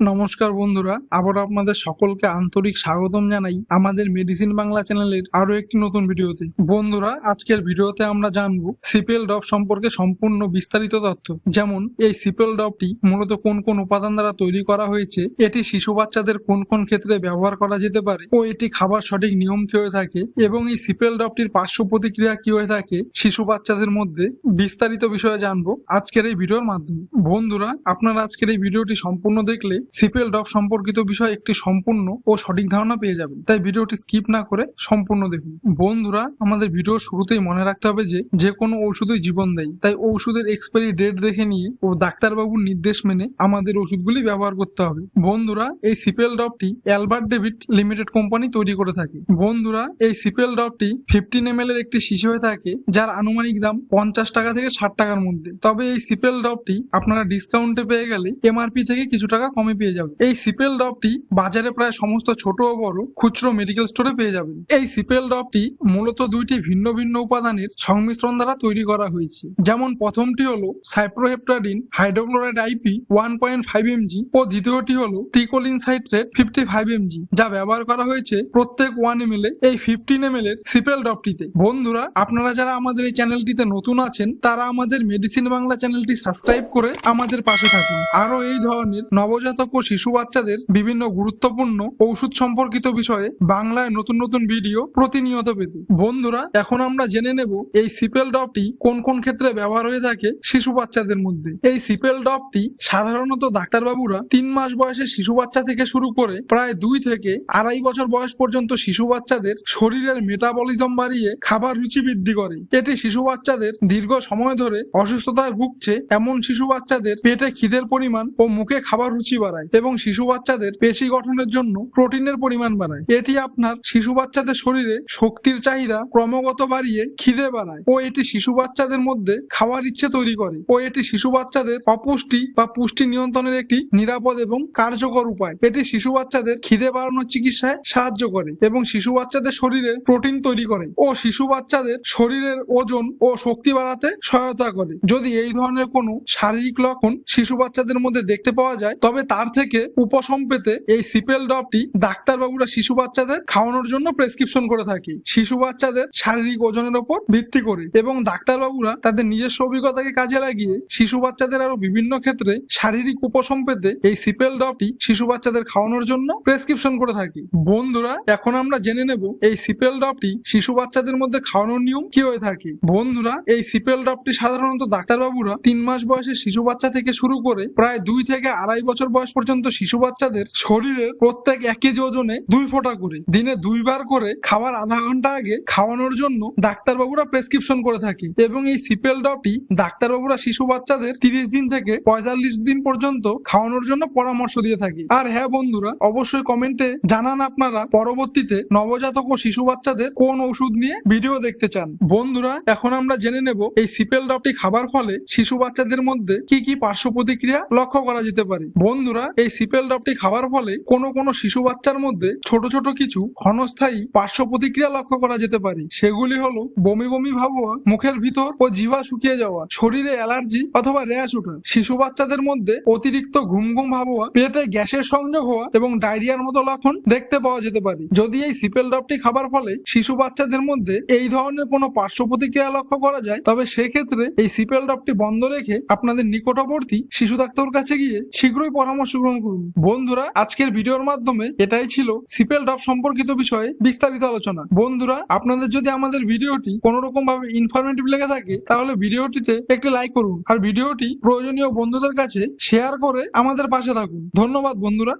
নমস্কার বন্ধুরা, আবার আপনাদের সকলকে আন্তরিক স্বাগতম জানাই আমাদের মেডিসিন বাংলা চ্যানেলের আরও একটি নতুন ভিডিওতে। বন্ধুরা, আজকের ভিডিওতে আমরা জানব সিপেল ডপ সম্পর্কে সম্পূর্ণ বিস্তারিত তথ্য। যেমন, এই সিপেল ডপটি মূলত কোন কোন উপাদান দ্বারা তৈরি করা হয়েছে, এটি শিশু বাচ্চাদের কোন কোন ক্ষেত্রে ব্যবহার করা যেতে পারে, ও এটি খাবার সঠিক নিয়ম কি হয়ে থাকে, এবং এই সিপেল ডপটির পার্শ্ব প্রতিক্রিয়া কি হয়ে থাকে, শিশু বাচ্চাদের মধ্যে বিস্তারিত বিষয়ে জানব আজকের এই ভিডিওর মাধ্যমে। বন্ধুরা, আপনারা আজকের এই ভিডিওটি সম্পূর্ণ দেখলে সিপেল ডপ সম্পর্কিত বিষয়ে একটি সম্পূর্ণ ও সঠিক ধারণা পেয়ে যাবেন। তাই ভিডিওটি স্কিপ না করে সম্পূর্ণ দেখুন। বন্ধুরা, আমাদের ভিডিওর শুরুতেই মনে রাখতে হবে যে যে কোনো ওষুধই জীবন দেয়। তাই ওষুধের এক্সপায়ারি ডেট দেখে নিয়ে ও ডাক্তারবাবুর নির্দেশ মেনে আমাদের ওষুধগুলি ব্যবহার করতে হবে। বন্ধুরা, এই সিপেল ডপটি অ্যালবার্ট ডেভিড লিমিটেড কোম্পানি তৈরি করে থাকে। বন্ধুরা, এই সিপেল ডপটি ফিফটিন এম এর একটি শিশু হয়ে থাকে, যার আনুমানিক দাম পঞ্চাশ টাকা থেকে ষাট টাকার মধ্যে। তবে এই সিপেল ডপটি আপনারা ডিসকাউন্টে পেয়ে গেলে এমআরপি থেকে কিছু টাকা কমে পেয়ে যাবেন। এই সিপেল ডপটি বাজারে প্রায় সমস্ত ছোট ও বড় খুচরো মেডিকেল স্টোরে পেয়ে যাবেন। এই সিপেল ডপটি মূলত দুইটি ভিন্ন ভিন্ন উপাদানের সংমিশ্রণ দ্বারা তৈরি করা হয়েছে। যেমন প্রথমটি হলো cyproheptadine hydrochloride IP one point five MG ও দ্বিতীয়টি হলো tricholine citrate fifty five MG যা ব্যবহার করা হয়েছে প্রত্যেক ওয়ান এম এই ফিফটিন এম এর সিপেল ডপটিতে বন্ধুরা, আপনারা যারা আমাদের এই চ্যানেলটিতে নতুন আছেন, তারা আমাদের মেডিসিন বাংলা চ্যানেলটি সাবস্ক্রাইব করে আমাদের পাশে থাকুন। আরও এই ধরনের নবজাতক ও শিশু বাচ্চাদের বিভিন্ন গুরুত্বপূর্ণ ঔষধ সম্পর্কিত বিষয়ে বাংলায় নতুন নতুন ভিডিও প্রতিনিয়ত পেতে। বন্ধুরা, এখন আমরা জেনে নেব এই সিপেল ডপটি কোন কোন ক্ষেত্রে ব্যবহার হয়ে থাকে শিশু বাচ্চাদের মধ্যে। এই সিপেল ডপটি সাধারণত ডাক্তারবাবুরা তিন মাস বয়সে শিশু বাচ্চা থেকে শুরু করে প্রায় দুই থেকে আড়াই বছর বয়স পর্যন্ত শিশু বাচ্চাদের শরীরের মেটাবলিজম বাড়িয়ে খাবার রুচি বৃদ্ধি করে। এটি শিশু বাচ্চাদের দীর্ঘ সময় ধরে অসুস্থতায় ভুগছে, এমন শিশু বাচ্চাদের পেটে খিদের পরিমাণ ও মুখে খাবার রুচি বাড়ায়। এবং শিশু বাচ্চাদের পেশি গঠনের জন্য প্রোটিনের পরিমাণ বাড়ায়। এটি আপনার শিশু বাচ্চাদের শরীরে শক্তির চাহিদা ক্রমাগত বাড়িয়ে খিদে বাড়ায় ও এটি শিশু বাচ্চাদের মধ্যে খাওয়ার ইচ্ছে তৈরি করে ও এটি শিশু বাচ্চাদের অপুষ্টি বা পুষ্টি নিয়ন্ত্রণের একটি নিরাপদ এবং কার্যকর উপায়। এটি শিশু বাচ্চাদের খিদে বাড়ানোর চিকিৎসায় সাহায্য করে এবং শিশু বাচ্চাদের শরীরে প্রোটিন তৈরি করে ও শিশু বাচ্চাদের শরীরের ওজন ও শক্তি বাড়াতে সহায়তা করে। যদি এই ধরনের কোনো শারীরিক লক্ষণ শিশু বাচ্চাদের মধ্যে দেখতে পাওয়া যায়, তবে তার থেকে উপশম পেতে এই সিপেল ডপটি ডাক্তারবাবুরা শিশু বাচ্চাদের খাওয়ানোর জন্য প্রেসক্রিপশন করে থাকে। শিশু বাচ্চাদের শারীরিক ওজনের উপর ভিত্তি করে এবং ডাক্তারবাবুরা তাদের নিজস্ব অভিজ্ঞতাকে কাজে লাগিয়ে শিশু বাচ্চাদের আরও বিভিন্ন ক্ষেত্রে শারীরিক উপশম পেতে এই সিপেল ডপটি শিশু বাচ্চাদের খাওয়ানোর জন্য প্রেসক্রিপশন করে থাকি। বন্ধুরা, এখন আমরা জেনে নেব এই সিপেল ডপটি শিশু বাচ্চাদের মধ্যে খাওয়ানোর নিয়ম কি হয়ে থাকে। বন্ধুরা, এই সিপেল ডপটি সাধারণত ডাক্তারবাবুরা তিন মাস বয়সের শিশু বাচ্চা থেকে শুরু করে প্রায় দুই থেকে আড়াই বছর বয়স পর্যন্ত শিশু বাচ্চাদের শরীরের প্রত্যেক এক কেজি ওজনে দুই ফোঁটা করে, দিনে দুইবার করে খাবার আধা ঘণ্টা আগে খাওয়ানোর জন্য ডাক্তারবাবুরা প্রেসক্রিপশন করে থাকে এবং এই সিপেল ডপটি ডাক্তারবাবুরা শিশু বাচ্চাদের তিরিশ দিন থেকে পঁয়তাল্লিশ দিন পর্যন্ত খাওয়ানোর জন্য পরামর্শ দিয়ে থাকে। আর হ্যাঁ বন্ধুরা, অবশ্যই কমেন্টে জানান আপনারা পরবর্তীতে নবজাতক ও শিশু বাচ্চাদের কোন ওষুধ নিয়ে ভিডিও দেখতে চান। বন্ধুরা, এখন আমরা জেনে নেব এই সিপেল ডপটি খাবার ফলে শিশু বাচ্চাদের মধ্যে কি কি পার্শ্ব প্রতিক্রিয়া লক্ষ্য করা যেতে পারে। বন্ধুরা এই সিপেল ডপটি খাওয়ার ফলে কোনো কোনো শিশু বাচ্চার মধ্যে ছোট ছোট কিছু ক্ষণস্থায়ী পার্শ্ব প্রতিক্রিয়া লক্ষ্য করা যেতে পারে। সেগুলি হলো বমি বমি ভাব হওয়া মুখের ভিতর ও জিভা শুকিয়ে যাওয়া, শরীরে অ্যালার্জি অথবা র্যাশ ওঠা, শিশু বাচ্চাদের মধ্যে অতিরিক্ত ঘুম ঘুম ভাব হওয়া পেটে গ্যাসের সংযোগ হওয়া এবং ডায়রিয়ার মতো লক্ষণ দেখতে পাওয়া যেতে পারে। যদি এই সিপেল ডপটি খাবার ফলে শিশু বাচ্চাদের মধ্যে এই ধরনের কোনো পার্শ্ব প্রতিক্রিয়া লক্ষ্য করা যায়, তবে সেক্ষেত্রে এই সিপেল ডপটি বন্ধ রেখে আপনাদের নিকটবর্তী শিশু ডাক্তার কাছে গিয়ে শীঘ্রই পরামর্শ গ্রহণ করুন। বন্ধুরা, আজকের ভিডিওর মাধ্যমে এটাই ছিল সিপেল ডপ সম্পর্কিত বিষয়ে বিস্তারিত আলোচনা। বন্ধুরা, আপনাদের যদি আমাদের ভিডিওটি কোনো রকম ভাবে ইনফরমেটিভ লেগে থাকে, তাহলে ভিডিওটিতে একটি লাইক করুন। আর ভিডিওটি প্রয়োজনীয় বন্ধুদের কাছে শেয়ার করে আমাদের পাশে থাকুন। ধন্যবাদ, বন্ধুরা।